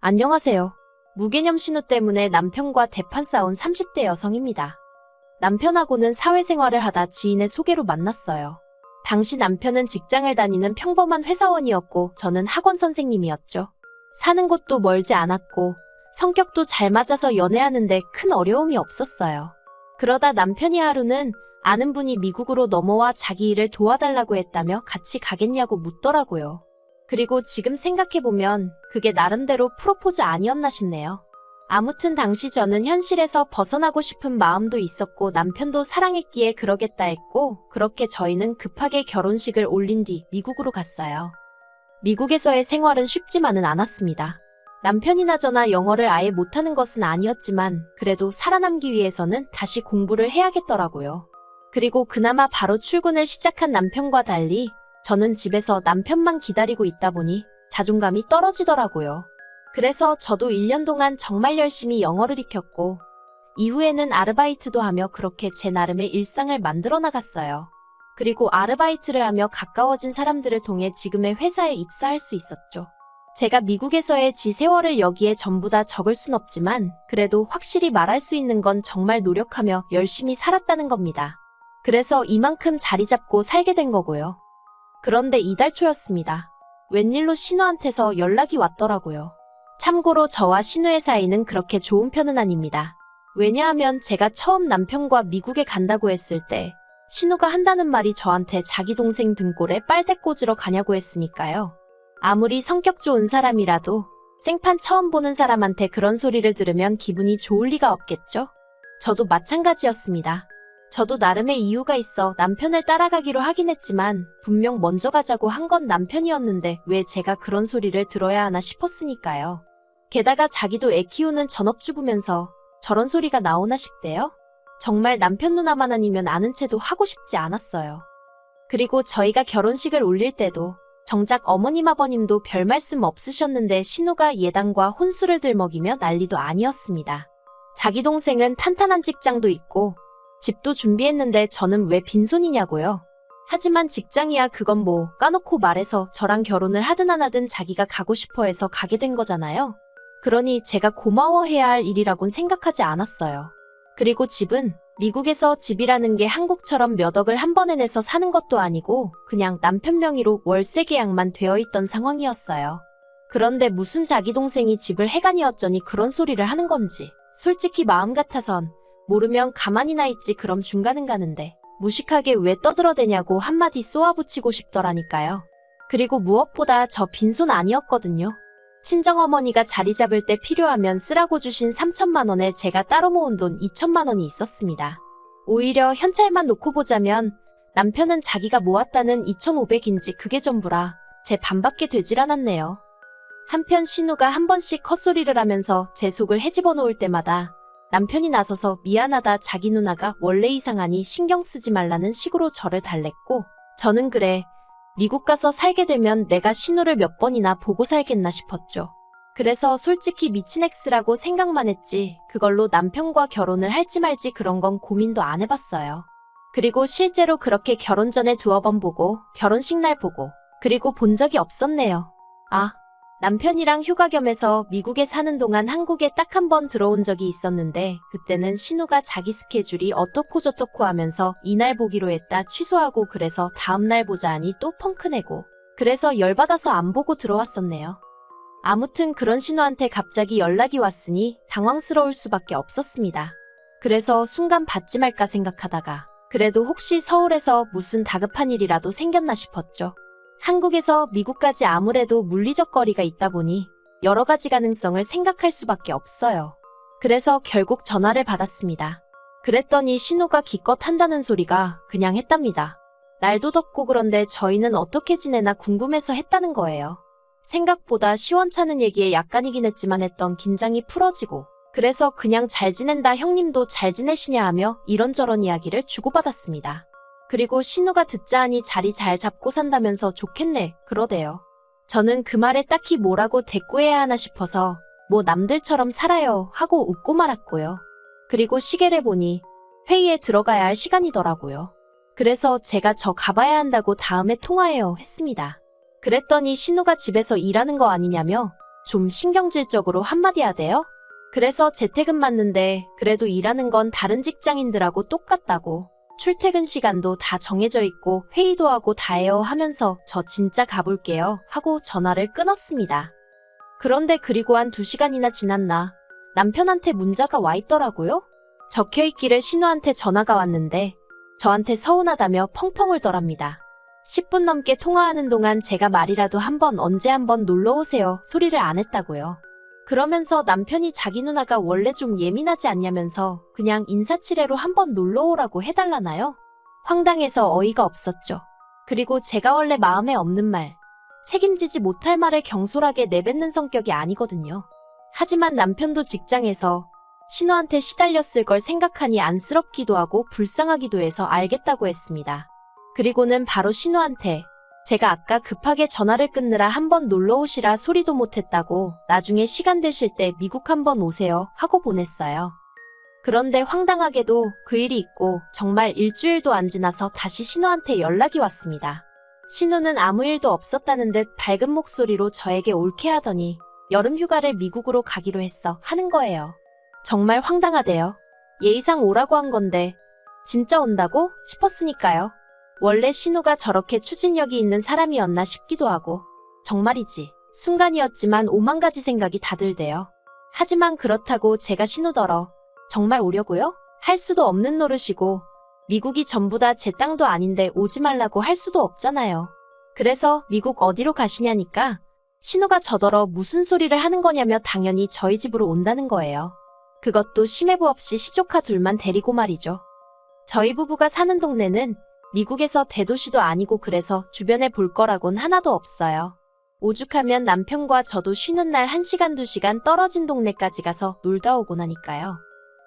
안녕하세요. 무개념 신우 때문에 남편과 대판 싸운 30대 여성입니다. 남편하고는 사회생활을 하다 지인의 소개로 만났어요. 당시 남편은 직장을 다니는 평범한 회사원이었고 저는 학원 선생님이었죠. 사는 곳도 멀지 않았고 성격도 잘 맞아서 연애하는데 큰 어려움이 없었어요. 그러다 남편이 하루는 아는 분이 미국으로 넘어와 자기 일을 도와달라고 했다며 같이 가겠냐고 묻더라고요. 그리고 지금 생각해보면 그게 나름대로 프로포즈 아니었나 싶네요. 아무튼 당시 저는 현실에서 벗어나고 싶은 마음도 있었고 남편도 사랑했기에 그러겠다 했고 그렇게 저희는 급하게 결혼식을 올린 뒤 미국으로 갔어요. 미국에서의 생활은 쉽지만은 않았습니다. 남편이나 저나 영어를 아예 못하는 것은 아니었지만 그래도 살아남기 위해서는 다시 공부를 해야겠더라고요. 그리고 그나마 바로 출근을 시작한 남편과 달리 저는 집에서 남편만 기다리고 있다 보니 자존감이 떨어지더라고요. 그래서 저도 1년 동안 정말 열심히 영어를 익혔고 이후에는 아르바이트도 하며 그렇게 제 나름의 일상을 만들어 나갔어요. 그리고 아르바이트를 하며 가까워진 사람들을 통해 지금의 회사에 입사할 수 있었죠. 제가 미국에서의 지 세월을 여기에 전부 다 적을 순 없지만 그래도 확실히 말할 수 있는 건 정말 노력하며 열심히 살았다는 겁니다. 그래서 이만큼 자리 잡고 살게 된 거고요. 그런데 이달 초였습니다. 웬일로 신우한테서 연락이 왔더라고요. 참고로 저와 신우의 사이는 그렇게 좋은 편은 아닙니다. 왜냐하면 제가 처음 남편과 미국에 간다고 했을 때 신우가 한다는 말이 저한테 자기 동생 등골에 빨대 꽂으러 가냐고 했으니까요. 아무리 성격 좋은 사람이라도 생판 처음 보는 사람한테 그런 소리를 들으면 기분이 좋을 리가 없겠죠? 저도 마찬가지였습니다. 저도 나름의 이유가 있어 남편을 따라가기로 하긴 했지만 분명 먼저 가자고 한 건 남편이었는데 왜 제가 그런 소리를 들어야 하나 싶었으니까요. 게다가 자기도 애 키우는 전업주부면서 저런 소리가 나오나 싶대요. 정말 남편 누나만 아니면 아는 채도 하고 싶지 않았어요. 그리고 저희가 결혼식을 올릴 때도 정작 어머님 아버님도 별 말씀 없으셨는데 신우가 예당과 혼수를 들먹이며 난리도 아니었습니다. 자기 동생은 탄탄한 직장도 있고 집도 준비했는데 저는 왜 빈손이냐고요. 하지만 직장이야 그건 뭐 까놓고 말해서 저랑 결혼을 하든 안 하든 자기가 가고 싶어 해서 가게 된 거잖아요. 그러니 제가 고마워해야 할 일이라곤 생각하지 않았어요. 그리고 집은 미국에서 집이라는 게 한국처럼 몇 억을 한 번에 내서 사는 것도 아니고 그냥 남편 명의로 월세 계약만 되어 있던 상황이었어요. 그런데 무슨 자기 동생이 집을 해가니 어쩌니 그런 소리를 하는 건지 솔직히 마음 같아선 모르면 가만히나 있지 그럼 중간은 가는데 무식하게 왜 떠들어대냐고 한마디 쏘아붙이고 싶더라니까요. 그리고 무엇보다 저 빈손 아니었거든요. 친정어머니가 자리 잡을 때 필요하면 쓰라고 주신 3천만 원에 제가 따로 모은 돈 2천만 원이 있었습니다. 오히려 현찰만 놓고 보자면 남편은 자기가 모았다는 2,500인지 그게 전부라 제 반밖에 되질 않았네요. 한편 신우가 한 번씩 헛소리를 하면서 제 속을 헤집어 놓을 때마다 남편이 나서서 미안하다 자기 누나가 원래 이상하니 신경 쓰지 말라는 식으로 저를 달랬고 저는 그래 미국 가서 살게 되면 내가 신우를 몇 번이나 보고 살겠나 싶었죠. 그래서 솔직히 미친 엑스라고 생각만 했지 그걸로 남편과 결혼을 할지 말지 그런 건 고민도 안 해봤어요. 그리고 실제로 그렇게 결혼 전에 두어 번 보고 결혼식 날 보고 그리고 본 적이 없었네요. 아, 남편이랑 휴가 겸해서 미국에 사는 동안 한국에 딱 한 번 들어온 적이 있었는데 그때는 신우가 자기 스케줄이 어떻고 저떻고 하면서 이날 보기로 했다 취소하고 그래서 다음날 보자 하니 또 펑크내고 그래서 열받아서 안 보고 들어왔었네요. 아무튼 그런 신우한테 갑자기 연락이 왔으니 당황스러울 수밖에 없었습니다. 그래서 순간 받지 말까 생각하다가 그래도 혹시 서울에서 무슨 다급한 일이라도 생겼나 싶었죠. 한국에서 미국까지 아무래도 물리적 거리가 있다 보니 여러 가지 가능성을 생각할 수밖에 없어요. 그래서 결국 전화를 받았습니다. 그랬더니 신우가 기껏 한다는 소리가 그냥 했답니다. 날도 덥고 그런데 저희는 어떻게 지내나 궁금해서 했다는 거예요. 생각보다 시원찮은 얘기에 약간이긴 했지만 했던 긴장이 풀어지고 그래서 그냥 잘 지낸다 형님도 잘 지내시냐 하며 이런저런 이야기를 주고받았습니다. 그리고 신우가 듣자 하니 자리 잘 잡고 산다면서 좋겠네 그러대요. 저는 그 말에 딱히 뭐라고 대꾸해야 하나 싶어서 뭐 남들처럼 살아요 하고 웃고 말았고요. 그리고 시계를 보니 회의에 들어가야 할 시간이더라고요. 그래서 제가 저 가봐야 한다고 다음에 통화해요 했습니다. 그랬더니 신우가 집에서 일하는 거 아니냐며 좀 신경질적으로 한마디 하대요. 그래서 재택은 맞는데 그래도 일하는 건 다른 직장인들하고 똑같다고. 출퇴근 시간도 다 정해져 있고 회의도 하고 다 해요 하면서 저 진짜 가볼게요 하고 전화를 끊었습니다. 그런데 그리고 한 두 시간이나 지났나 남편한테 문자가 와 있더라고요. 적혀 있기를 신우한테 전화가 왔는데 저한테 서운하다며 펑펑 울더랍니다. 10분 넘게 통화하는 동안 제가 말이라도 한번 언제 한번 놀러 오세요 소리를 안 했다고요. 그러면서 남편이 자기 누나가 원래 좀 예민하지 않냐면서 그냥 인사치레로 한번 놀러 오라고 해달라나요? 황당해서 어이가 없었죠. 그리고 제가 원래 마음에 없는 말, 책임지지 못할 말을 경솔하게 내뱉는 성격이 아니거든요. 하지만 남편도 직장에서 신우한테 시달렸을 걸 생각하니 안쓰럽기도 하고 불쌍하기도 해서 알겠다고 했습니다. 그리고는 바로 신우한테 제가 아까 급하게 전화를 끊느라 한번 놀러 오시라 소리도 못했다고 나중에 시간 되실 때 미국 한번 오세요 하고 보냈어요. 그런데 황당하게도 그 일이 있고 정말 일주일도 안 지나서 다시 신우한테 연락이 왔습니다. 신우는 아무 일도 없었다는 듯 밝은 목소리로 저에게 옳게 하더니 여름 휴가를 미국으로 가기로 했어 하는 거예요. 정말 황당하대요. 예의상 오라고 한 건데 진짜 온다고 싶었으니까요. 원래 신우가 저렇게 추진력이 있는 사람이었나 싶기도 하고 정말이지 순간이었지만 오만 가지 생각이 다 들대요. 하지만 그렇다고 제가 신우더러 정말 오려고요? 할 수도 없는 노릇이고 미국이 전부 다 제 땅도 아닌데 오지 말라고 할 수도 없잖아요. 그래서 미국 어디로 가시냐니까 신우가 저더러 무슨 소리를 하는 거냐며 당연히 저희 집으로 온다는 거예요. 그것도 심해부 없이 시조카 둘만 데리고 말이죠. 저희 부부가 사는 동네는 미국에서 대도시도 아니고 그래서 주변에 볼 거라곤 하나도 없어요. 오죽하면 남편과 저도 쉬는 날 1시간 2시간 떨어진 동네까지 가서 놀다 오고 나니까요.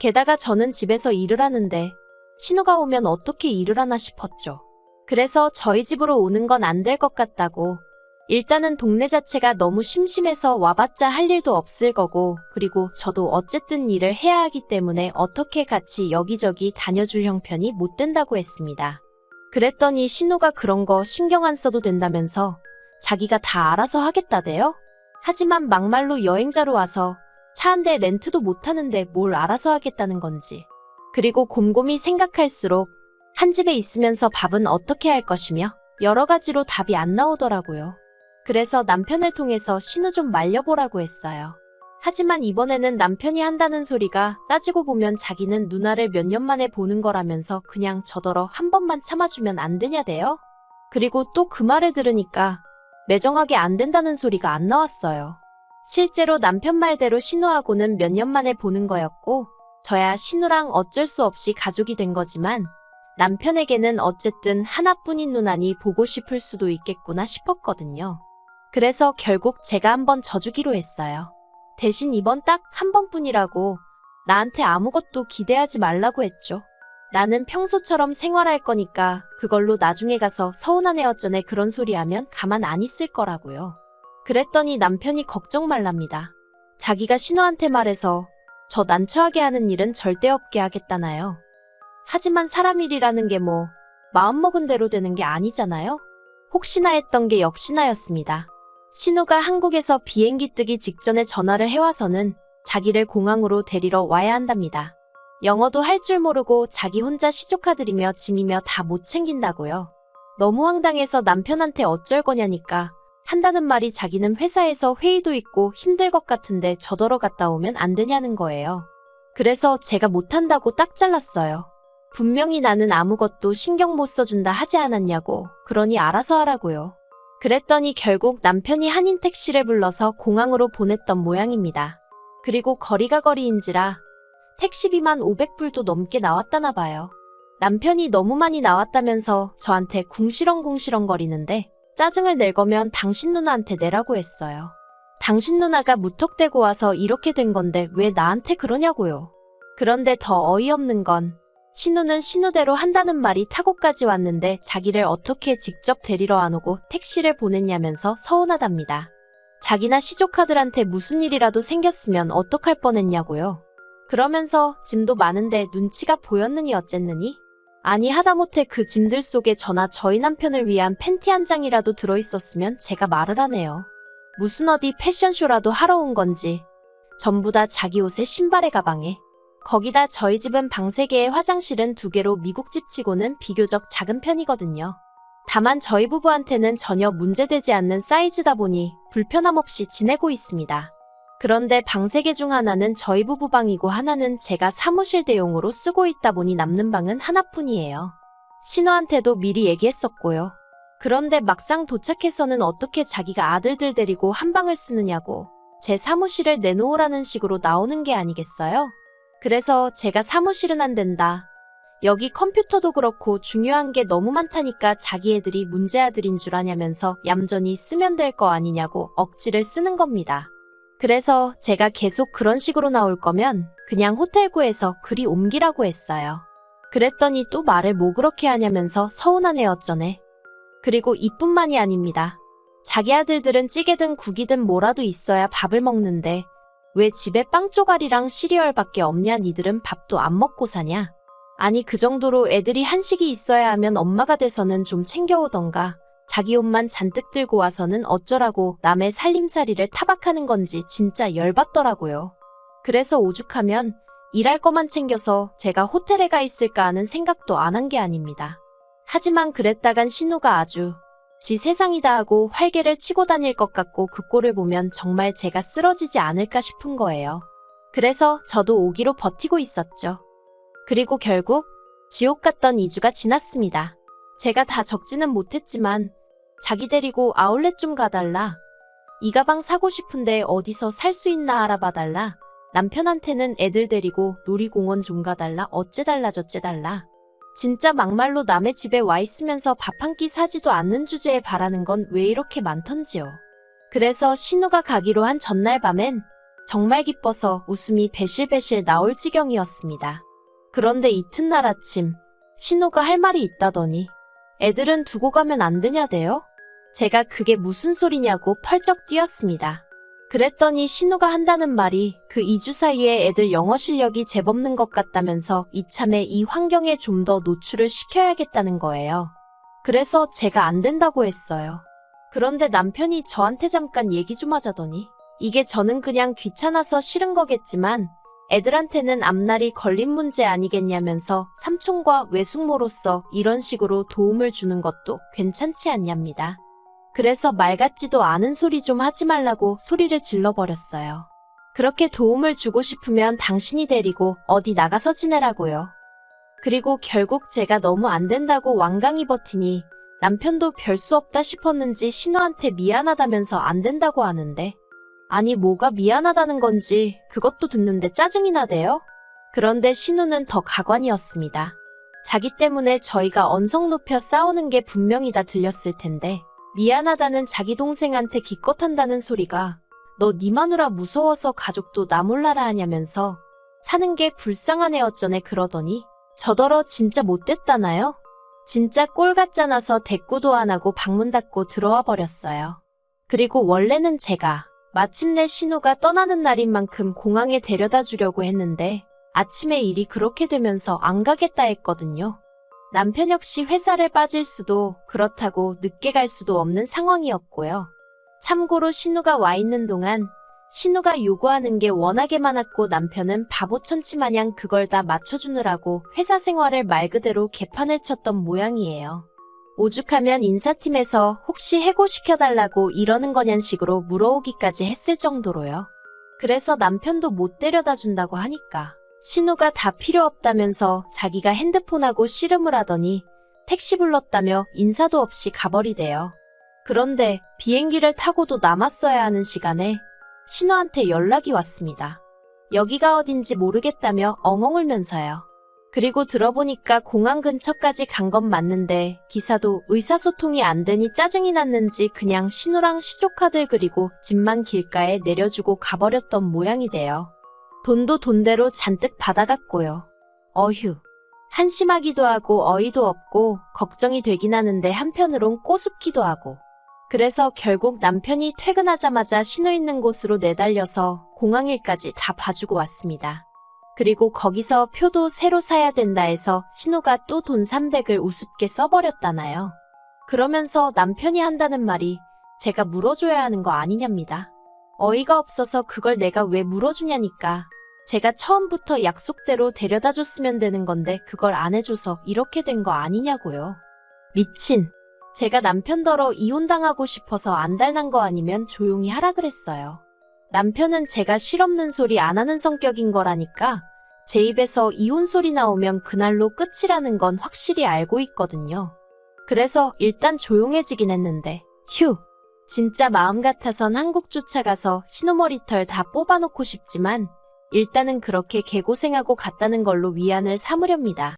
게다가 저는 집에서 일을 하는데 신우가 오면 어떻게 일을 하나 싶었죠. 그래서 저희 집으로 오는 건 안 될 것 같다고 일단은 동네 자체가 너무 심심해서 와봤자 할 일도 없을 거고, 그리고 저도 어쨌든 일을 해야 하기 때문에 어떻게 같이 여기저기 다녀줄 형편이 못 된다고 했습니다. 그랬더니 신우가 그런 거 신경 안 써도 된다면서 자기가 다 알아서 하겠다대요? 하지만 막말로 여행자로 와서 차 한 대 렌트도 못 하는데 뭘 알아서 하겠다는 건지. 그리고 곰곰이 생각할수록 한 집에 있으면서 밥은 어떻게 할 것이며 여러 가지로 답이 안 나오더라고요. 그래서 남편을 통해서 신우 좀 말려보라고 했어요. 하지만 이번에는 남편이 한다는 소리가 따지고 보면 자기는 누나를 몇 년 만에 보는 거라면서 그냥 저더러 한 번만 참아주면 안 되냐대요? 그리고 또 그 말을 들으니까 매정하게 안 된다는 소리가 안 나왔어요. 실제로 남편 말대로 신우하고는 몇 년 만에 보는 거였고, 저야 신우랑 어쩔 수 없이 가족이 된 거지만, 남편에게는 어쨌든 하나뿐인 누나니 보고 싶을 수도 있겠구나 싶었거든요. 그래서 결국 제가 한번 져주기로 했어요. 대신 이번 딱 한 번뿐이라고 나한테 아무것도 기대하지 말라고 했죠. 나는 평소처럼 생활할 거니까 그걸로 나중에 가서 서운한 애 어쩌네 그런 소리 하면 가만 안 있을 거라고요. 그랬더니 남편이 걱정 말랍니다. 자기가 신우한테 말해서 저 난처하게 하는 일은 절대 없게 하겠다나요. 하지만 사람 일이라는 게 뭐 마음먹은 대로 되는 게 아니잖아요. 혹시나 했던 게 역시나였습니다. 신우가 한국에서 비행기 뜨기 직전에 전화를 해와서는 자기를 공항으로 데리러 와야 한답니다. 영어도 할 줄 모르고 자기 혼자 시조카들이며 짐이며 다 못 챙긴다고요. 너무 황당해서 남편한테 어쩔 거냐니까 한다는 말이 자기는 회사에서 회의도 있고 힘들 것 같은데 저더러 갔다 오면 안 되냐는 거예요. 그래서 제가 못한다고 딱 잘랐어요. 분명히 나는 아무것도 신경 못 써준다 하지 않았냐고, 그러니 알아서 하라고요. 그랬더니 결국 남편이 한인 택시를 불러서 공항으로 보냈던 모양입니다. 그리고 거리가 거리인지라 택시비만 500불도 넘게 나왔다나 봐요. 남편이 너무 많이 나왔다면서 저한테 궁시렁궁시렁 거리는데 짜증을 낼 거면 당신 누나한테 내라고 했어요. 당신 누나가 무턱대고 와서 이렇게 된 건데 왜 나한테 그러냐고요. 그런데 더 어이없는 건 신우는 신우대로 한다는 말이 타고까지 왔는데 자기를 어떻게 직접 데리러 안 오고 택시를 보냈냐면서 서운하답니다. 자기나 시조카들한테 무슨 일이라도 생겼으면 어떡할 뻔했냐고요. 그러면서 짐도 많은데 눈치가 보였느니 어쨌느니? 아니 하다못해 그 짐들 속에 저나 저희 남편을 위한 팬티 한 장이라도 들어있었으면 제가 말을 하네요. 무슨 어디 패션쇼라도 하러 온 건지 전부 다 자기 옷에 신발에 가방에 거기다 저희 집은 방 3개에 화장실은 2개로 미국 집 치고는 비교적 작은 편이거든요. 다만 저희 부부한테는 전혀 문제되지 않는 사이즈다 보니 불편함 없이 지내고 있습니다. 그런데 방 3개 중 하나는 저희 부부 방이고 하나는 제가 사무실 대용으로 쓰고 있다 보니 남는 방은 하나뿐이에요. 신우한테도 미리 얘기했었고요. 그런데 막상 도착해서는 어떻게 자기가 아들들 데리고 한 방을 쓰느냐고 제 사무실을 내놓으라는 식으로 나오는 게 아니겠어요? 그래서 제가 사무실은 안 된다. 여기 컴퓨터도 그렇고 중요한 게 너무 많다니까 자기 애들이 문제 아들인 줄 아냐면서 얌전히 쓰면 될 거 아니냐고 억지를 쓰는 겁니다. 그래서 제가 계속 그런 식으로 나올 거면 그냥 호텔 구에서 그리 옮기라고 했어요. 그랬더니 또 말을 뭐 그렇게 하냐면서 서운하네 어쩌네. 그리고 이뿐만이 아닙니다. 자기 아들들은 찌개든 국이든 뭐라도 있어야 밥을 먹는데 왜 집에 빵 조각이랑 시리얼밖에 없냐 니들은 밥도 안 먹고 사냐? 아니 그 정도로 애들이 한식이 있어야 하면 엄마가 돼서는 좀 챙겨오던가 자기 옷만 잔뜩 들고 와서는 어쩌라고 남의 살림살이를 타박하는 건지 진짜 열받더라고요. 그래서 오죽하면 일할 거만 챙겨서 제가 호텔에 가 있을까 하는 생각도 안 한 게 아닙니다. 하지만 그랬다간 신우가 아주 지 세상이다 하고 활개를 치고 다닐 것 같고 그 꼴을 보면 정말 제가 쓰러지지 않을까 싶은 거예요. 그래서 저도 오기로 버티고 있었죠. 그리고 결국 지옥 같던 2주가 지났습니다. 제가 다 적지는 못했지만 자기 데리고 아울렛 좀 가달라. 이 가방 사고 싶은데 어디서 살 수 있나 알아봐달라. 남편한테는 애들 데리고 놀이공원 좀 가달라. 어째달라 저째달라. 진짜 막말로 남의 집에 와 있으면서 밥 한 끼 사지도 않는 주제에 바라는 건 왜 이렇게 많던지요. 그래서 신우가 가기로 한 전날 밤엔 정말 기뻐서 웃음이 배실배실 나올 지경이었습니다. 그런데 이튿날 아침 신우가 할 말이 있다더니 애들은 두고 가면 안 되냐대요? 제가 그게 무슨 소리냐고 펄쩍 뛰었습니다. 그랬더니 신우가 한다는 말이 그 2주 사이에 애들 영어 실력이 제법는 것 같다면서 이참에 이 환경에 좀 더 노출을 시켜야겠다는 거예요. 그래서 제가 안 된다고 했어요. 그런데 남편이 저한테 잠깐 얘기 좀 하자더니 이게 저는 그냥 귀찮아서 싫은 거겠지만 애들한테는 앞날이 걸린 문제 아니겠냐면서 삼촌과 외숙모로서 이런 식으로 도움을 주는 것도 괜찮지 않냐입니다. 그래서 말 같지도 않은 소리 좀 하지 말라고 소리를 질러버렸어요. 그렇게 도움을 주고 싶으면 당신이 데리고 어디 나가서 지내라고요. 그리고 결국 제가 너무 안 된다고 완강히 버티니 남편도 별 수 없다 싶었는지 신우한테 미안하다면서 안 된다고 하는데 아니 뭐가 미안하다는 건지 그것도 듣는데 짜증이 나대요? 그런데 신우는 더 가관이었습니다. 자기 때문에 저희가 언성 높여 싸우는 게 분명히 다 들렸을 텐데 미안하다는 자기 동생한테 기껏 한다는 소리가 너 니 마누라 무서워서 가족도 나 몰라라 하냐면서 사는 게 불쌍하네 어쩌네 그러더니 저더러 진짜 못됐다나요? 진짜 꼴 같잖아서 대꾸도 안 하고 방문 닫고 들어와 버렸어요. 그리고 원래는 제가 마침내 신우가 떠나는 날인 만큼 공항에 데려다 주려고 했는데 아침에 일이 그렇게 되면서 안 가겠다 했거든요. 남편 역시 회사를 빠질 수도 그렇다고 늦게 갈 수도 없는 상황이었고요. 참고로 신우가 와 있는 동안 신우가 요구하는 게 워낙에 많았고 남편은 바보 천치 마냥 그걸 다 맞춰주느라고 회사 생활을 말 그대로 개판을 쳤던 모양이에요. 오죽하면 인사팀에서 혹시 해고시켜달라고 이러는 거냔 식으로 물어오기까지 했을 정도로요. 그래서 남편도 못 데려다 준다고 하니까 신우가 다 필요 없다면서 자기가 핸드폰하고 씨름을 하더니 택시 불렀다며 인사도 없이 가버리대요. 그런데 비행기를 타고도 남았어야 하는 시간에 신우한테 연락이 왔습니다. 여기가 어딘지 모르겠다며 엉엉 울면서요. 그리고 들어보니까 공항 근처까지 간 건 맞는데 기사도 의사소통이 안 되니 짜증이 났는지 그냥 신우랑 시조카들 그리고 집만 길가에 내려주고 가버렸던 모양이 돼요. 돈도 돈대로 잔뜩 받아갔고요. 어휴. 한심하기도 하고 어이도 없고 걱정이 되긴 하는데 한편으론 꼬숩기도 하고. 그래서 결국 남편이 퇴근하자마자 신호 있는 곳으로 내달려서 공항일까지 다 봐주고 왔습니다. 그리고 거기서 표도 새로 사야 된다 해서 신호가 또 돈 300을 우습게 써버렸다나요. 그러면서 남편이 한다는 말이 제가 물어줘야 하는 거 아니냐입니다. 어이가 없어서 그걸 내가 왜 물어주냐니까. 제가 처음부터 약속대로 데려다 줬으면 되는 건데 그걸 안 해줘서 이렇게 된 거 아니냐고요. 미친. 제가 남편더러 이혼당하고 싶어서 안달난 거 아니면 조용히 하라 그랬어요. 남편은 제가 실없는 소리 안 하는 성격인 거라니까 제 입에서 이혼 소리 나오면 그날로 끝이라는 건 확실히 알고 있거든요. 그래서 일단 조용해지긴 했는데, 휴. 진짜 마음 같아선 한국 쫓아가서 신호머리털 다 뽑아놓고 싶지만, 일단은 그렇게 개고생하고 갔다는 걸로 위안을 삼으렵니다.